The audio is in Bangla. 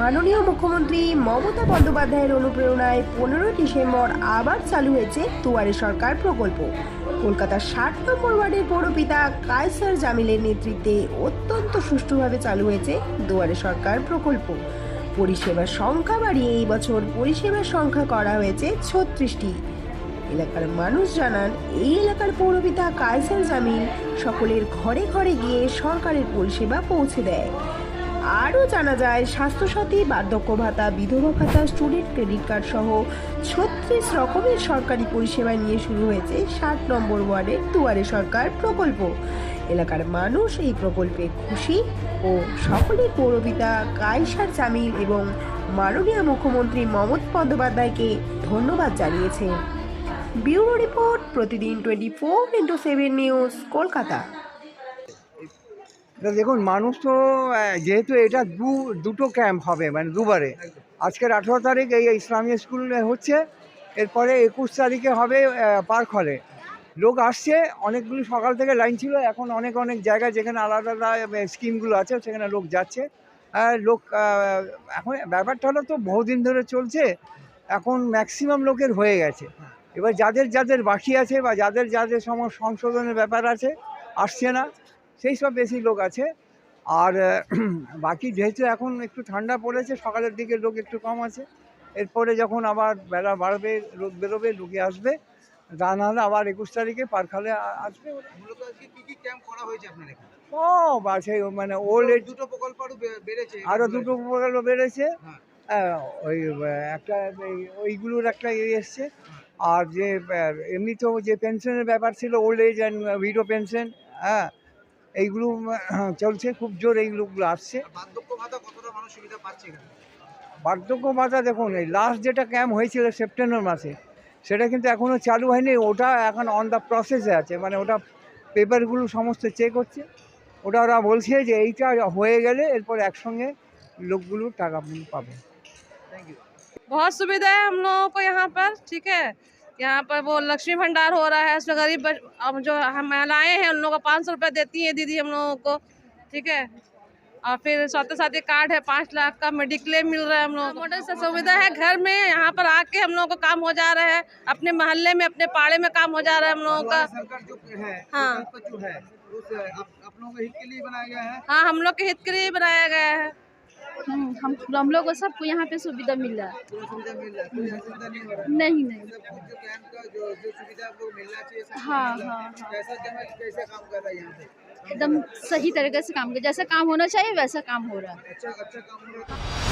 মাননীয় মুখ্যমন্ত্রী মমতা বন্দ্যোপাধ্যায়ের অনুপ্রেরণায় পনেরোই ডিসেম্বর আবার চালু হয়েছে দুয়ারে সরকার প্রকল্প। কলকাতার ষাট নম্বর ওয়ার্ডের পৌরপিতা কায়সার জামিলের নেতৃত্বে অত্যন্ত সুষ্ঠুভাবে চালু হয়েছে দুয়ারে সরকার প্রকল্প। পরিষেবার সংখ্যা বাড়িয়ে এই বছর পরিষেবার সংখ্যা করা হয়েছে ছত্রিশটি। এলাকার মানুষ জানান, এই এলাকার পৌরপিতা কায়সার জামিল সকলের ঘরে ঘরে গিয়ে সরকারের পরিষেবা পৌঁছে দেয়। আরও জানা যায়, স্বাস্থ্যসাথী বার্ধক্য ভাতা বিধবা ভাতা স্টুডেন্ট ক্রেডিট কার্ড সহ ছত্রিশ রকমের সরকারি পরিষেবা নিয়ে শুরু হয়েছে ষাট নম্বর ওয়ার্ডের দুয়ারে সরকার প্রকল্প। এলাকার মানুষ এই প্রকল্পে খুশি ও সকলের পৌরপিতা কায়সার জামিল এবং মাননীয় মুখ্যমন্ত্রী মমতা বন্দ্যোপাধ্যায়কে ধন্যবাদ জানিয়েছেন bureau report, Pratidin twenty four into seven news, Kolkata. দেখুন, মানুষ তো যেহেতু এটা দু, দুটো ক্যাম্প হবে মানে দুবারে। আজকের আঠেরো তারিখ এই ইসলামী স্কুলে হচ্ছে, এরপরে একুশ তারিখে হবে পার্ক হলে লোক আসছে, অনেকগুলো সকাল থেকে লাইন ছিল, এখন অনেক অনেক জায়গায় যেখানে আলাদা আলাদা স্কিমগুলো আছে, সেখানে লোক যাচ্ছে। আর লোক এখন ব্যাপারটা হলো তো, বহুদিন ধরে চলছে, এখন ম্যাক্সিমাম লোকের হয়ে গেছে। এবার যাদের যাদের বাকি আছে বা যাদের যাদের সম, সংশোধনের ব্যাপার আছে, আসছে না। সেই সব বেশি লোক আছে। আর বাকি যেহেতু এখন একটু ঠান্ডা পড়েছে সকালের দিকে লোক একটু কম আছে। এরপরে যখন আবার বেলা বাড়বে রোদ বেরোবে লোকে আসবে তা নাহলে আবার একুশ তারিখে পারখালে আসবে। ও বা সেই মানে ওল্ড এজ দুটো প্রকল্প বেড়েছে। আরও দুটো উপকার বেড়েছে। হ্যাঁ। হ্যাঁ, ওই একটা ওইগুলোর একটা ইয়ে এসছে। আর যে আহ, এমনিতেও যে পেনশনের ব্যাপার ছিল old age and widow pension হ্যাঁ এইগুলো আহ, চলছে খুব জোর এইগুলোগুলো আসছে আর বার্ধক্য ভাতা কতটা মানুষ সুবিধা পাচ্ছে এখানে বার্ধক্য ভাতা দেখুন এই লাস্ট যেটা ক্যাম্প হয়েছিল সেপ্টেম্বর মাসে সেটা কিন্তু এখনও চালু হয়নি ওটা এখন অন দ্য প্রসেসে আছে মানে ওটা পেপারগুলো সমস্ত চেক হচ্ছে ওটা ওরা বলছে যে এইটা হয়ে গেলে এরপর একসঙ্গে লোকগুলো টাকা পাবে থ্যাংক ইউ बहुत सुविधा है हम लोगों को यहाँ पर ठीक है यहाँ पर वो लक्ष्मी भंडार हो रहा है उसमें गरीब अब जो हम महिलाएँ हैं उन लोगों को पाँच सौ रुपये देती हैं दीदी हम लोगों को ठीक है? और फिर साथ साथ साथी कार्ड है पाँच लाख का मेडिक्लेम मिल रहा है हम लोगों को। मॉडल से सुविधा है घर में यहाँ पर आके हम लोगों को काम हो जा रहा है अपने मोहल्ले में अपने पाड़े में काम हो जा रहा है हम लोगों का। द्वारा सरकार जो है हाँ। प्रकल्प जो है उस आप, आप लोगों के हित के लिए बनाया गया है? हाँ हम लोग के हित के लिए बनाया गया है। हम हम लोग को सबको यहाँ पे सुविधा मिल रहा है। नहीं नहीं हाँ, हाँ हाँ। एकदम सही तरीके से काम कर जैसा काम होना चाहिए वैसा काम हो रहा है।